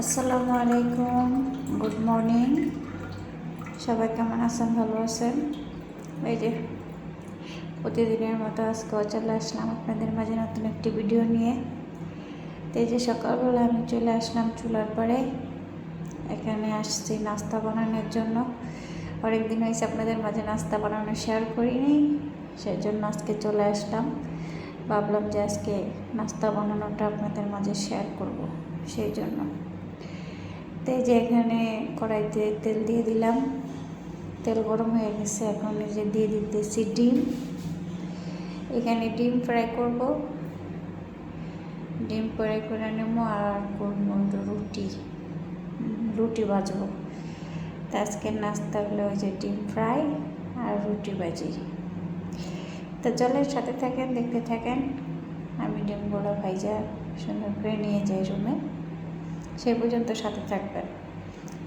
আসসালামু আলাইকুম, good morning. সবাই কেমন আছেন? ভালো আছেন? এই যে, প্রতিদিনের মতো আজকেও চলে আসলাম আপনাদের মাঝে নতুন একটি ভিডিও নিয়ে। তো এই যে সকালবেলা আমি চলে আসলাম চুলার পরে। এখানে আসছি নাস্তা বানানোর জন্য। অনেক দিন হয়েছে আপনাদের মাঝে নাস্তা বানানো শেয়ার করিনি সেই জন্য আজকে চলে আসলাম। ভাবলাম যে আজকে নাস্তা বানানোটা আপনাদের মাঝে শেয়ার করব, সেই জন্য। তো যে এখানে কড়াইতে তেল দিয়ে দিলাম। তেল গরম হয়ে গেছে, এখন যে দিয়ে দিতেছি ডিম। এখানে ডিম ফ্রাই করব। ডিম ফ্রাই করে নেব আর করব রুটি। রুটি ভাজবো। তো আজকের নাস্তা হলো যে ডিম ফ্রাই আর রুটি ভাজি। তো চলের সাথে থাকেন, দেখতে থাকেন। আমি ডিমগুলো ভাইজা সুন্দর করে নিয়ে যাই রুমে। সেই পর্যন্ত সাথে থাকবেন।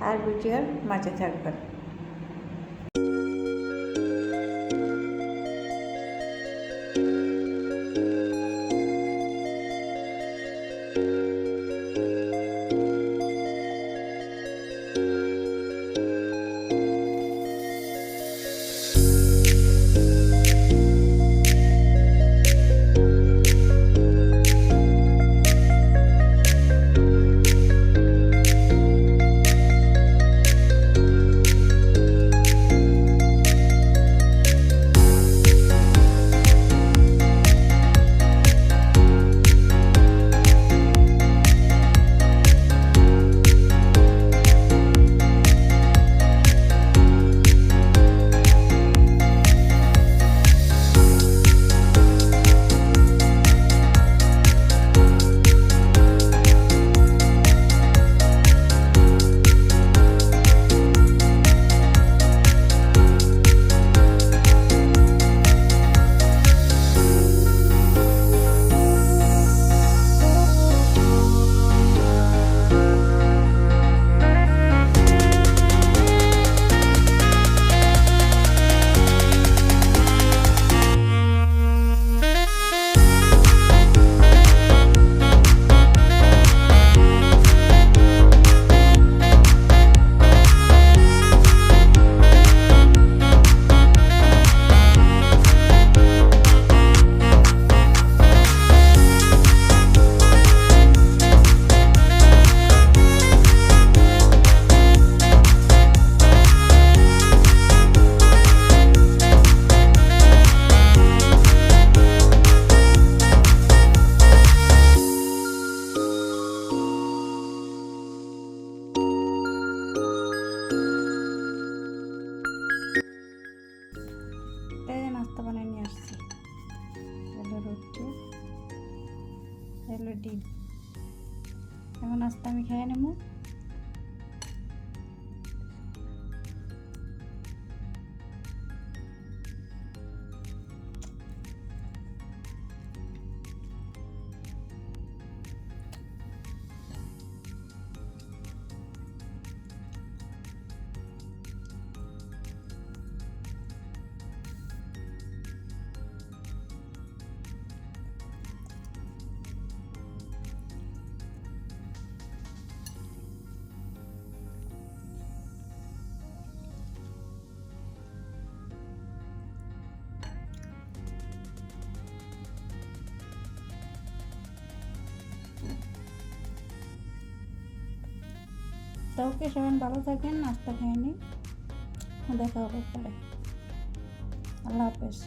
আর ভিডিওর মাঝে থাকবেন। ডিম এখন আস্তে আমি খেয়ে নেব। তো ওকে সবাই ভালো থাকেন নাস্তা খাইনি দেখা হবে পরে। আল্লাহ হাফেজ।